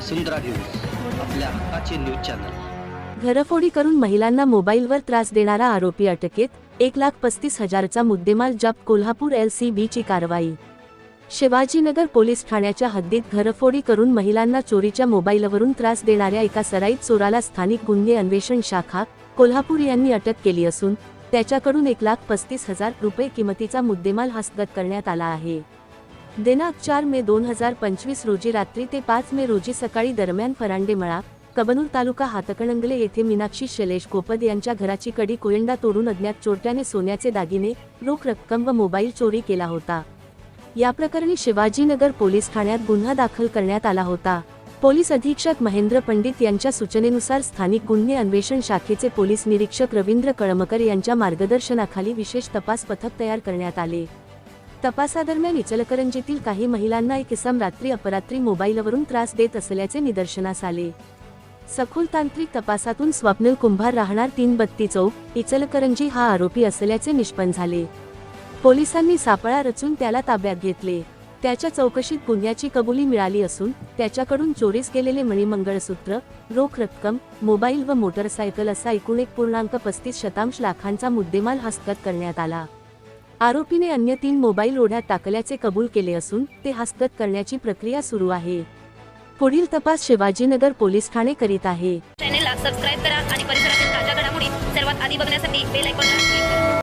वसुंधरा news आपल्या हक्काचे news channel. घरफोडी करून महिलांना मोबाईलवर त्रास देणारा आरोपी अटकेत एक लाख पस्तीस हजारचा मुद्देमाल जप्त कोल्हापूर एल सी बीची कारवाई. शिवाजीनगर पोलीस ठाण्याच्या हद्दीत घरफोडी करून महिलांना चोरीच्या मोबाईलवरून त्रास देणाऱ्या एका सराईत चोराला स्थानिक गुन्हे अन्वेषण शाखा कोल्हापूर यांनी अटक केली असून त्याच्याकडून एक लाख पस्तीस हजार रुपये किमतीचा मुद्देमाल हस्तगत करण्यात आला आहे. दिनांक चार मे दोन हजार पंचवीस रोजी रात्री ते पाच मे रोजी सकाळी दरम्यान फरांडेमळा कबनूर तालुका हातकणंगले येथे मीनाक्षी शैलेश गोपद यांच्या घराची कडी कोयंडा तोडून अज्ञात चोरट्याने सोन्याचे दागिने रोख रक्कम व मोबाईल चोरी केला होता. या प्रकरणी शिवाजीनगर पोलीस ठाण्यात गुन्हा दाखल करण्यात आला होता. पोलीस अधीक्षक महेंद्र पंडित यांच्या सूचनेनुसार स्थानिक गुन्हे अन्वेषण शाखेचे पोलीस निरीक्षक रवींद्र कळमकर यांच्या मार्गदर्शनाखाली विशेष तपास पथक तयार करण्यात आले. तपासादरम्यान इचलकरंजीतील काही महिलांना एक किसम रात्री अपरात्री मोबाईलवरून त्रास देत असल्याचे निदर्शनास आले. सखोल तांत्रिक तपासातून स्वप्नील कुंभार राहणार तीन बत्ती चौक इचलकरंजी हा आरोपी असल्याचे निष्पन्न झाले. पोलिसांनी सापळा रचून त्याला ताब्यात घेतले. त्याच्या चौकशीत गुन्ह्याची कबुली मिळाली असून त्याच्याकडून चोरीस गेलेले मणिमंगळसूत्र रोख रक्कम मोबाईल व मोटरसायकल असा एकूण एक पूर्णांक पस्तीस शतांश लाखांचा मुद्देमाल हस्तगत करण्यात आला. आरोपीने अन्य तीन मोबाईल ओढ्यात टाकल्याचे कबूल केले असून ते हस्तगत करण्याची प्रक्रिया सुरू आहे. पुढील तपास शिवाजीनगर पोलीस ठाणे करीत आहे. चॅनेलला सबस्क्राईब करा आणि परिसरातील ताज्या घडामोडी सर्वात आधी बघण्यासाठी बेल आयकॉनला क्लिक करा.